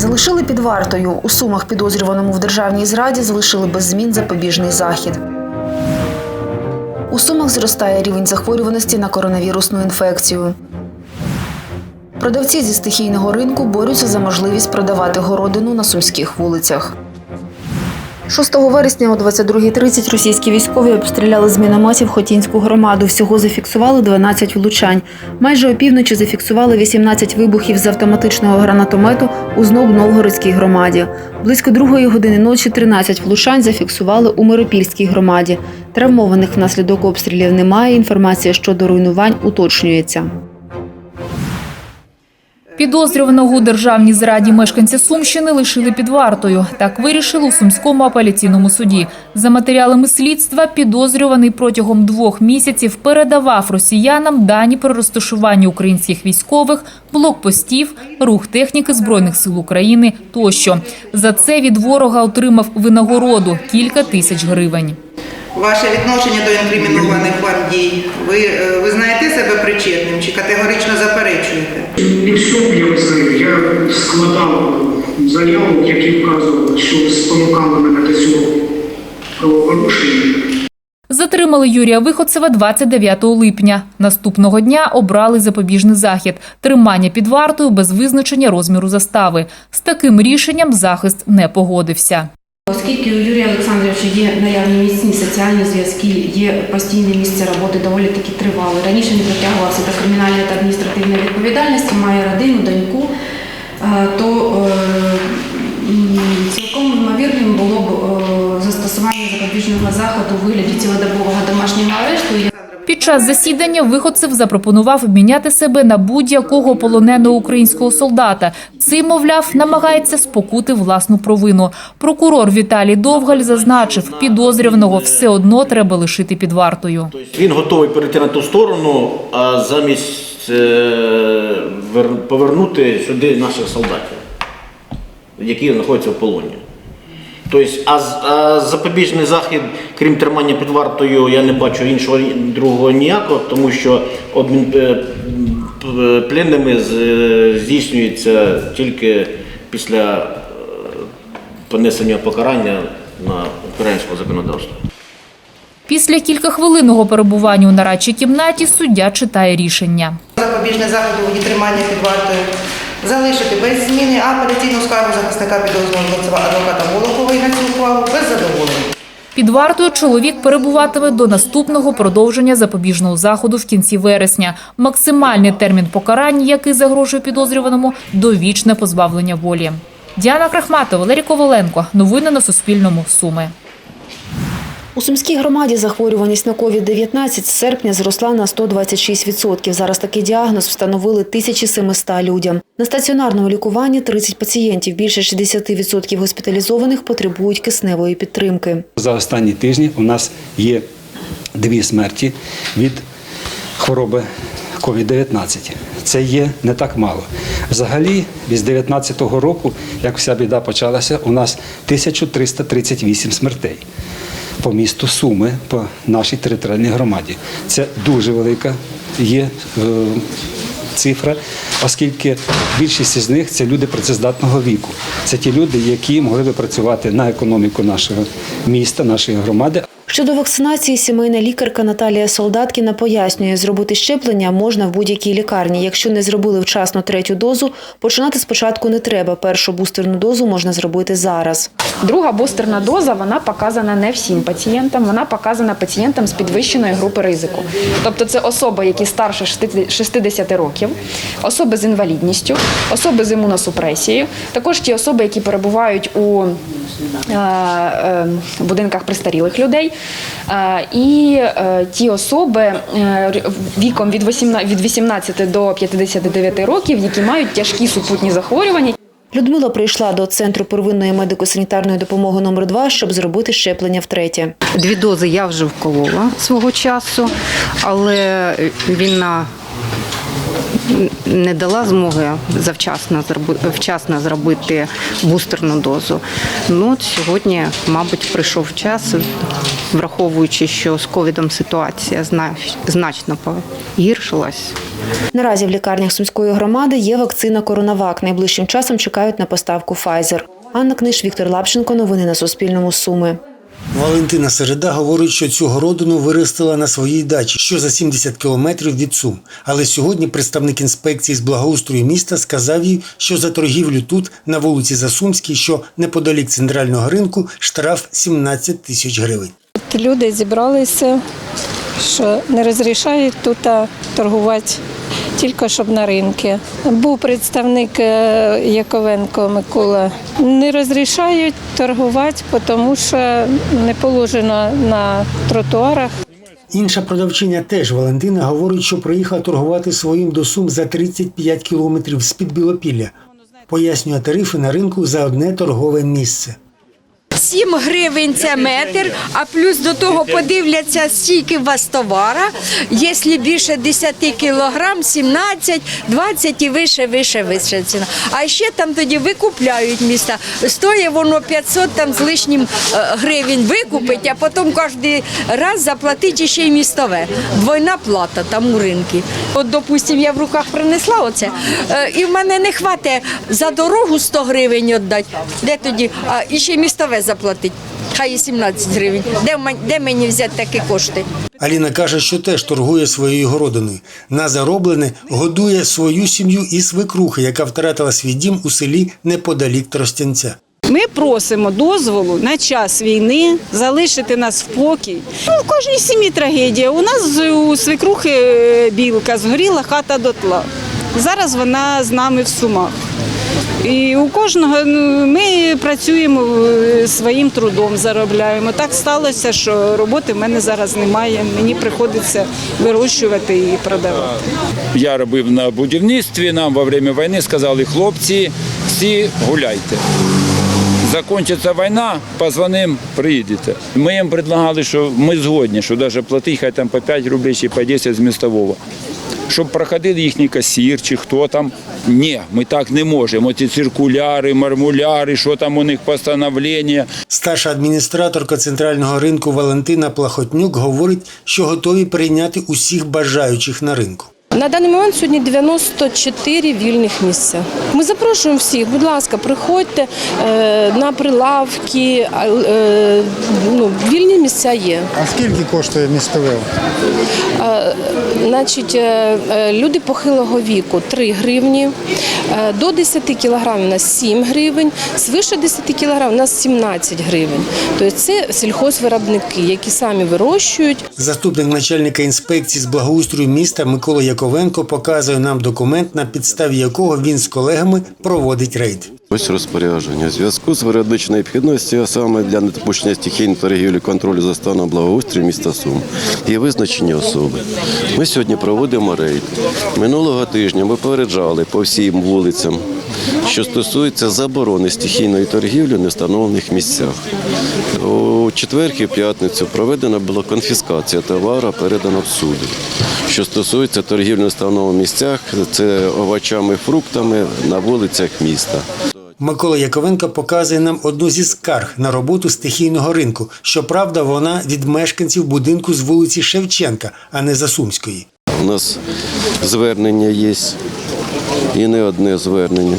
Залишили під вартою. У сумах підозрюваному в державній зраді залишили без змін запобіжний захід. У сумах зростає рівень захворюваності на коронавірусну інфекцію. Продавці зі стихійного ринку борються за можливість продавати городину на сумських вулицях. 6 вересня о 22.30 російські військові обстріляли з мінометів Хотінську громаду. Всього зафіксували 12 влучань. Майже опівночі зафіксували 18 вибухів з автоматичного гранатомету у знов Новгородській громаді. Близько другої години ночі 13 влучань зафіксували у Миропільській громаді. Травмованих внаслідок обстрілів немає. Інформація щодо руйнувань уточнюється. Підозрюваного у державній зраді мешканця Сумщини лишили під вартою. Так вирішили у Сумському апеляційному суді. За матеріалами слідства підозрюваний протягом двох місяців передавав росіянам дані про розташування українських військових, блокпостів, рух техніки збройних сил України тощо. За це від ворога отримав винагороду кілька тисяч гривень. Ваше відношення до інкримінованих вам дій. Ви е, визнаєте себе причетним чи категорично заперечуєте? Не все я. Я складав заяву, які вказували, що спонукали мене до цього правопорушення. Затримали Юрія Виходцева 29 липня. Наступного дня обрали запобіжний захід – тримання під вартою без визначення розміру застави. З таким рішенням захист не погодився. Оскільки у Юрія Олександровича є наявні міцні соціальні зв'язки, є постійне місце роботи доволі таки тривале. Раніше не притягувався до кримінальної та адміністративної відповідальності, має родину, доньку, е, то е, цілком ймовірним було б е, застосування запобіжного заходу у вигляді цілодобового домашнього арешту. Під час засідання Виходцев запропонував обміняти себе на будь-якого полоненого українського солдата. Цим, мовляв, намагається спокути власну провину. Прокурор Віталій Довгаль зазначив, підозрюваного все одно треба лишити під вартою. Він готовий перейти на ту сторону, а замість е, повернути сюди наших солдатів, які знаходяться в полоні. Тобто, а, з- а запобіжний захід, крім тримання під вартою, я не бачу іншого другого ніякого, тому що обмін е, пленними е, здійснюється тільки після е, понесення покарання на українського законодавства. Після кількахвилинного перебування у нарадчій кімнаті суддя читає рішення. Запобіжне заходу у тримання під вартою залишити без зміни апеляційну скаргу захисника підозрюваного адвоката Волохової на цю ухвалу без задоволення. Під вартою чоловік перебуватиме до наступного продовження запобіжного заходу в кінці вересня. Максимальний термін покарання, який загрожує підозрюваному – довічне позбавлення волі. Діана Крахматова, Валерій Коваленко. Новини на Суспільному. Суми. У Сумській громаді захворюваність на COVID-19 з серпня зросла на 126%. Зараз такий діагноз встановили 1700 людям. На стаціонарному лікуванні 30 пацієнтів. Більше 60% госпіталізованих потребують кисневої підтримки. За останні тижні у нас є дві смерті від хвороби COVID-19. Це є не так мало. Взагалі, з 2019 року, як вся біда почалася, у нас 1338 смертей по місту Суми, по нашій територіальній громаді. Це дуже велика є е, цифра, оскільки більшість із них це люди працездатного віку. Це ті люди, які могли би працювати на економіку нашого міста, нашої громади. Щодо вакцинації, сімейна лікарка Наталія Солдаткіна пояснює, зробити щеплення можна в будь-якій лікарні. Якщо не зробили вчасно третю дозу, починати спочатку не треба. Першу бустерну дозу можна зробити зараз. Друга бустерна доза вона показана не всім пацієнтам, вона показана пацієнтам з підвищеної групи ризику. Тобто це особи, які старше 60 років, особи з інвалідністю, особи з імуносупресією, також ті особи, які перебувають у е, е, будинках престарілих людей, і е, ті особи е, віком від 18, до 59 років, які мають тяжкі супутні захворювання. Людмила прийшла до центру первинної медико-санітарної допомоги номер 2 щоб зробити щеплення втретє. Дві дози я вже вколола свого часу, але війна не дала змоги завчасно вчасно зробити бустерну дозу. Ну, от сьогодні, мабуть, прийшов час, враховуючи, що з ковідом ситуація значно погіршилась. Наразі в лікарнях Сумської громади є вакцина Коронавак. Найближчим часом чекають на поставку Pfizer. Анна Книж, Віктор Лапченко. Новини на Суспільному. Суми. Валентина Середа говорить, що цю городину виростила на своїй дачі, що за 70 кілометрів від Сум. Але сьогодні представник інспекції з благоустрою міста сказав їй, що за торгівлю тут, на вулиці Засумській, що неподалік центрального ринку, штраф 17 тисяч гривень. Люди зібралися, що не розрішають тут торгувати тільки щоб на ринку. Був представник е, Яковенко Микола. Не розрішають торгувати, тому що не положено на тротуарах. Інша продавчиня теж Валентина говорить, що приїхала торгувати своїм до Сум за 35 кілометрів з-під Білопілля. Пояснює тарифи на ринку за одне торгове місце. 7 гривень це метр, а плюс до того подивляться, скільки у вас товара. Якщо більше 10 кілограм, 17, 20 і вище, вище, вище ціна. А ще там тоді викупляють міста. Стоїть воно 500 там з лишнім е, гривень викупить, а потім кожен раз заплатить ще й містове. Двойна плата там у ринку. От, допустим, я в руках принесла оце, е, і в мене не хватить за дорогу 100 гривень віддати. Де тоді? А і ще містове заплатить. Хай і 17 гривень. Де, де мені взяти такі кошти? Аліна каже, що теж торгує своєю городиною. На зароблене годує свою сім'ю і свекрухи, яка втратила свій дім у селі неподалік Тростянця. Ми просимо дозволу на час війни залишити нас в спокій. Ну, в кожній сім'ї трагедія. У нас з- у свекрухи е, білка згоріла хата дотла. Зараз вона з нами в сумах. І у кожного ну, ми працюємо е, своїм трудом, заробляємо. Так сталося, що роботи в мене зараз немає. Мені приходиться вирощувати і продавати. Я робив на будівництві, нам во время війни сказали, хлопці, всі гуляйте. Закінчиться війна, позвоним, приїдете. Ми їм предлагали, що ми згодні, що навіть платити хай там по 5 рублей чи по 10 з містового. Щоб проходив їхній касір чи хто там. Ні, ми так не можемо. Ці циркуляри, мармуляри, що там у них постановлення. Старша адміністраторка центрального ринку Валентина Плахотнюк говорить, що готові прийняти усіх бажаючих на ринку. На даний момент сьогодні 94 вільних місця. Ми запрошуємо всіх, будь ласка, приходьте е, на прилавки, е, ну, вільні місця є. А скільки коштує містове? Е, Значить, люди похилого віку 3 гривні, до 10 кілограмів у нас 7 гривень, свише 10 кілограмів у нас 17 гривень. Тобто це сільхозвиробники, які самі вирощують. Заступник начальника інспекції з благоустрою міста Микола Яковенко показує нам документ, на підставі якого він з колегами проводить рейд. Ось розпорядження. У зв'язку з виробничою необхідністю, а саме для недопущення стихійної торгівлі контролю за станом благоустрою міста Сум і визначені особи. Ми сьогодні проводимо рейд. Минулого тижня ми попереджали по всім вулицям, що стосується заборони стихійної торгівлі в нестановлених місцях. У четвер і п'ятницю проведена була конфіскація товару, передана в суди. Що стосується торгівлі в місцях, це овочами, фруктами на вулицях міста. Микола Яковенко показує нам одну зі скарг на роботу стихійного ринку. Щоправда, вона від мешканців будинку з вулиці Шевченка, а не Засумської. У нас звернення є і не одне звернення.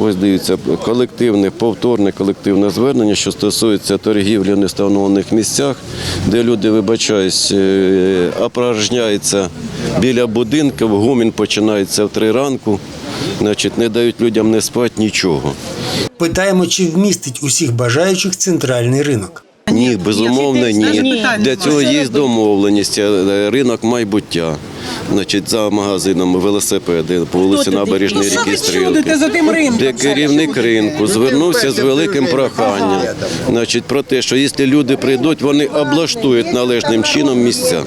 Ось дивіться, колективне, повторне колективне звернення, що стосується торгівлі в нестановлених місцях, де люди, вибачаюсь, е, опорожняються біля будинків, гомін починається в три ранку, значить, не дають людям не спати нічого. Питаємо, чи вмістить усіх бажаючих центральний ринок. Ні, безумовно, ні. Для цього є домовленість, е, ринок майбуття. Значить, за магазином велосипеди по вулиці Набережної ріки Стрілки. Де керівник ринку звернувся з великим проханням. Значить, про те, що якщо люди прийдуть, вони облаштують належним чином місця.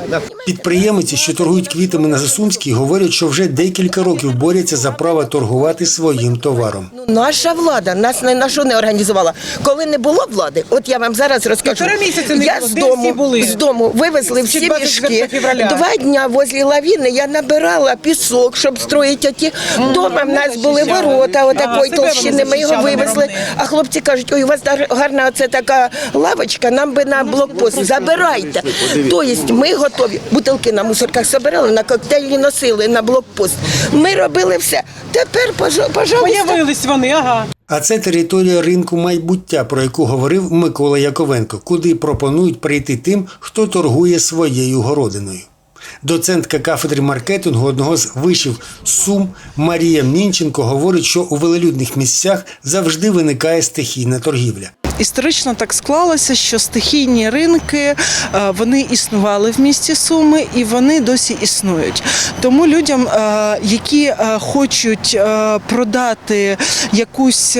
Підприємці, що торгують квітами на Засумській, говорять, що вже декілька років борються за право торгувати своїм товаром. Наша влада нас не на що не організувала. Коли не було влади, от я вам зараз розкажу. Я було. з дому, були? з дому вивезли всі 24 мішки. Два дня возле лаві війни я набирала пісок, щоб строїти ті. Дома в нас були ворота, отакої толщини, ми його вивезли. А хлопці кажуть, ой, у вас гарна оце така лавочка, нам би на блокпост. Забирайте. Тобто ми готові. Бутилки на мусорках собирали, на коктейлі носили на блокпост. Ми робили все. Тепер, пожа- пожалуйста. Появились вони, ага. А це територія ринку майбуття, про яку говорив Микола Яковенко, куди пропонують прийти тим, хто торгує своєю городиною. Доцентка кафедри маркетингу одного з вишів Сум Марія Мінченко говорить, що у велелюдних місцях завжди виникає стихійна торгівля. Історично так склалося, що стихійні ринки е, вони існували в місті Суми і вони досі існують. Тому людям, е, які е, хочуть продати якусь,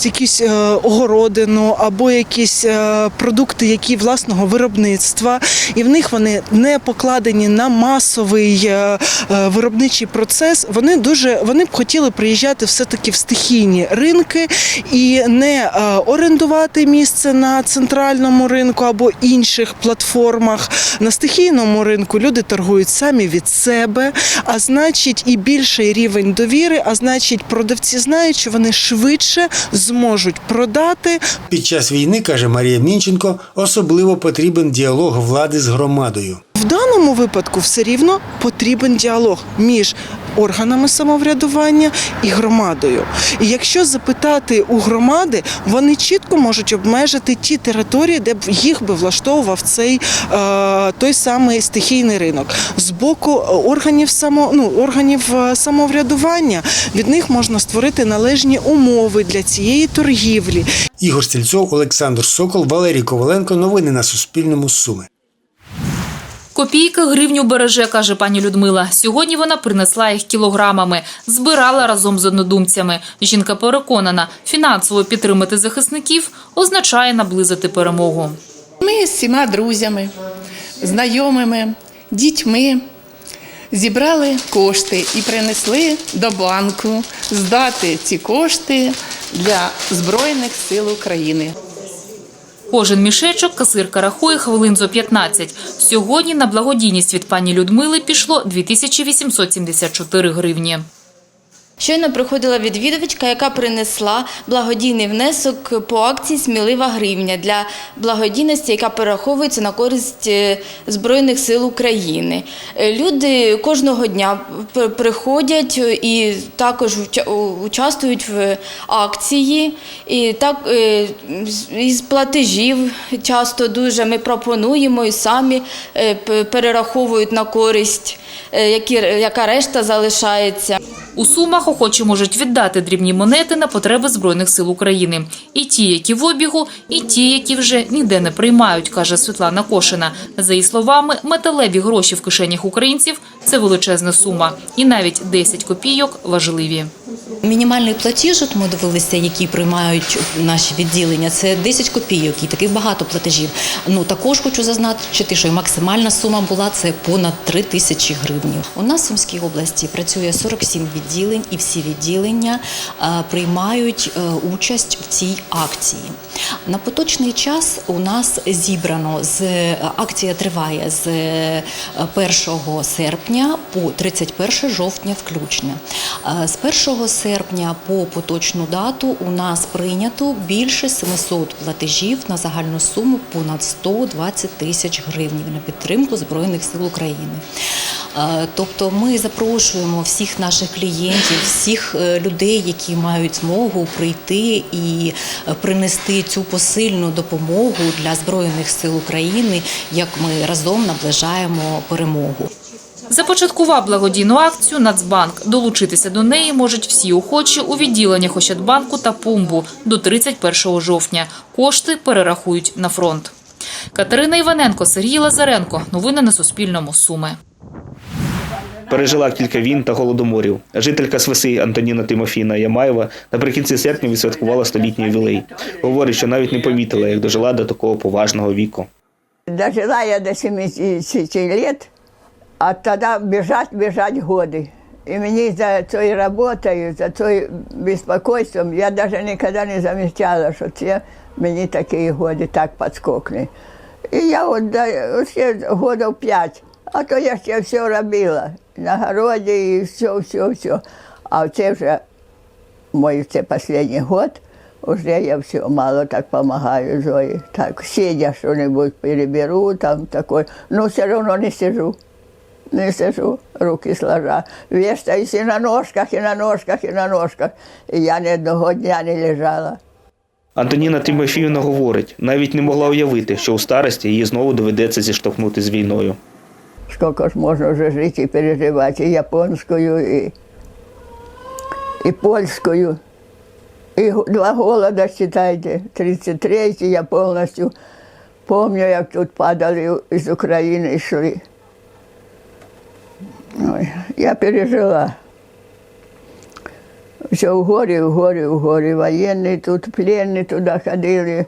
якусь е, огородину або якісь продукти, які власного виробництва, і в них вони не покладені на масовий виробничий процес. Вони дуже вони б хотіли приїжджати все-таки в стихійні ринки і не е, орендувати місце на центральному ринку або інших платформах. На стихійному ринку люди торгують самі від себе, а значить, і більший рівень довіри, а значить, продавці знають, що вони швидше зможуть продати. Під час війни, каже Марія Мінченко, особливо потрібен діалог влади з громадою. В даному випадку все рівно потрібен діалог між органами самоврядування і громадою. І якщо запитати у громади, вони чітко можуть обмежити ті території, де б їх би влаштовував цей е, той самий стихійний ринок. З боку органів само, ну, органів е, самоврядування від них можна створити належні умови для цієї торгівлі. Ігор Стільцов, Олександр Сокол, Валерій Коваленко. Новини на Суспільному. Суми. Копійка гривню береже, каже пані Людмила. Сьогодні вона принесла їх кілограмами, збирала разом з однодумцями. Жінка переконана, фінансово підтримати захисників означає наблизити перемогу. Ми з всіма друзями, знайомими, дітьми зібрали кошти і принесли до банку здати ці кошти для Збройних сил України. Кожен мішечок касирка рахує хвилин зо 15. Сьогодні на благодійність від пані Людмили пішло 2874 гривні. Щойно приходила відвідувачка, яка принесла благодійний внесок по акції Смілива гривня для благодійності, яка перераховується на користь е, Збройних сил України. Е, Люди кожного дня приходять і також участвують в акції. І так е, із платежів часто дуже ми пропонуємо і самі перераховують на користь, які, яка решта залишається. У Сумах охочі можуть віддати дрібні монети на потреби Збройних сил України. І ті, які в обігу, і ті, які вже ніде не приймають, каже Світлана Кошина. За її словами, металеві гроші в кишенях українців – це величезна сума. І навіть 10 копійок важливі. Мінімальний платіж, от ми дивилися, які приймають наші відділення, це 10 копійок, і таких багато платежів. Ну також хочу зазначити, що максимальна сума була це понад 3 тисячі гривень. У нас в Сумській області працює 47 відділень, і всі відділення е, приймають е, участь в цій акції. На поточний час у нас зібрано з акція триває з е, 1 серпня по 31 жовтня включно. Е, З 1 серпня по поточну дату у нас прийнято більше 700 платежів на загальну суму понад 120 тисяч гривень на підтримку Збройних сил України. Е, Тобто ми запрошуємо всіх наших клієнтів, всіх е, людей, які мають змогу прийти і е, принести цю посильну допомогу для Збройних сил України, як ми разом наближаємо перемогу. Започаткував благодійну акцію Нацбанк. Долучитися до неї можуть всі охочі у відділеннях Ощадбанку та Пумбу до 31 жовтня. Кошти перерахують на фронт. Катерина Іваненко, Сергій Лазаренко. Новини на Суспільному. Суми. Пережила кілька війн та голодоморів. Жителька Свиси Антоніна Тимофіна Ямаєва наприкінці серпня відсвяткувала столітній ювілей. Говорить, що навіть не помітила, як дожила до такого поважного віку. Дожила я до 70 лет, а тогда бежать, бежать годы. И мне за той работой, за той беспокойством я даже никогда не замечала, что це мені такі годы так подскокли. І я от, да- годів п'ять, а то я ще все робила. на городі, і все, все, все. А це вже мой це останній год, вже я все мало так допомагаю Зої. Так, сидя що-небудь переберу, там такой, но все одно не сижу. Не сижу, руки сложа. Вештаюсь і на ножках, і на ножках, і на ножках. І я ні одного дня не лежала. Антоніна Тимофіївна говорить, навіть не могла уявити, що у старості її знову доведеться зіштовхнути з війною. Сколько ж можно уже жить и переживать и японскую, и, и польскую. И г- два голода, считайте, 33-й я полностью помню, як тут падали из Украины и шли. Ой, я пережила. Все в горе, в горе, в горе. Военные тут, пленные туда ходили.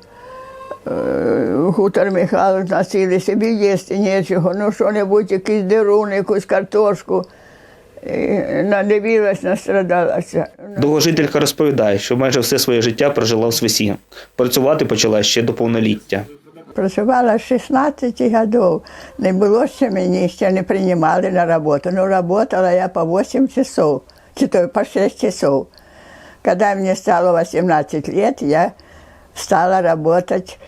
Е, Хутор Михайлович носили собі їсти нічого, ну що-небудь, якийсь дерун, якусь картошку. Надивилась, настрадалася. Довгожителька розповідає, що майже все своє життя прожила в Свисі. Працювати почала ще до повноліття. Працювала з 16 років. Не було ще мені, ще не приймали на роботу. Ну, працювала я по 8 часов, чи то по 6 часов. Когда мне стало 18 лет, я стала работать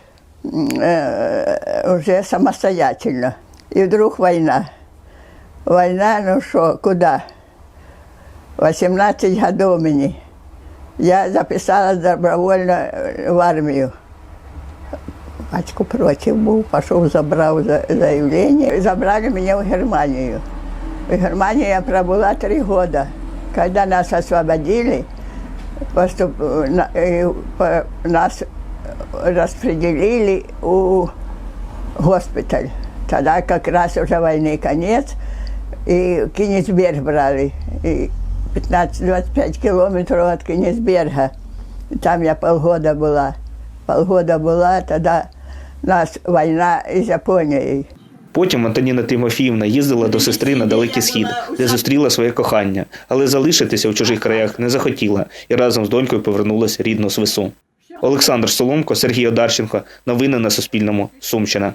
м, э, уже самостоятельно. И вдруг война. Война, ну что, куда? 18 годов мені. Я записалась добровольно э, в армію. Батько проти був, пішов, забрав за- заявлення. І Забрали мене в Германію. В Германії я пробула три года. Когда нас освободили, поступ, на- э, по- нас распределили у госпиталь. Тогда как раз уже войны конец, и Кенигсберг брали. И 15-25 километров от Кенигсберга. Там я полгода была. Полгода была, тогда нас війна з Японією. Потім Антоніна Тимофіївна їздила до сестри на далекий схід, де зустріла своє кохання, але залишитися в чужих краях не захотіла і разом з донькою повернулася рідну свису. Олександр Соломко, Сергій Одарченко. Новини на Суспільному. Сумщина.